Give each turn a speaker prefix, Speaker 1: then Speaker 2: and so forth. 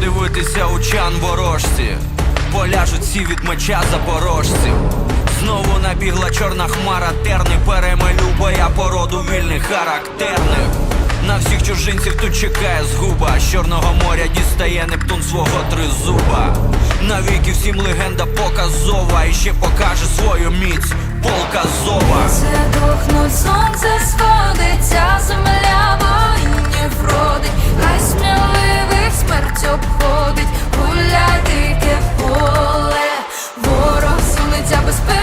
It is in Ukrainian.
Speaker 1: Нащо дивитися учан ворожці? Поляжуть всі від меча запорожців. Знову набігла чорна хмара, терни перемелю боя породу вільних характерних. На всіх чужинців тут чекає згуба. З Чорного моря дістає Нептун свого тризуба. Навіки всім легенда показова і ще покаже свою міць полка
Speaker 2: I was.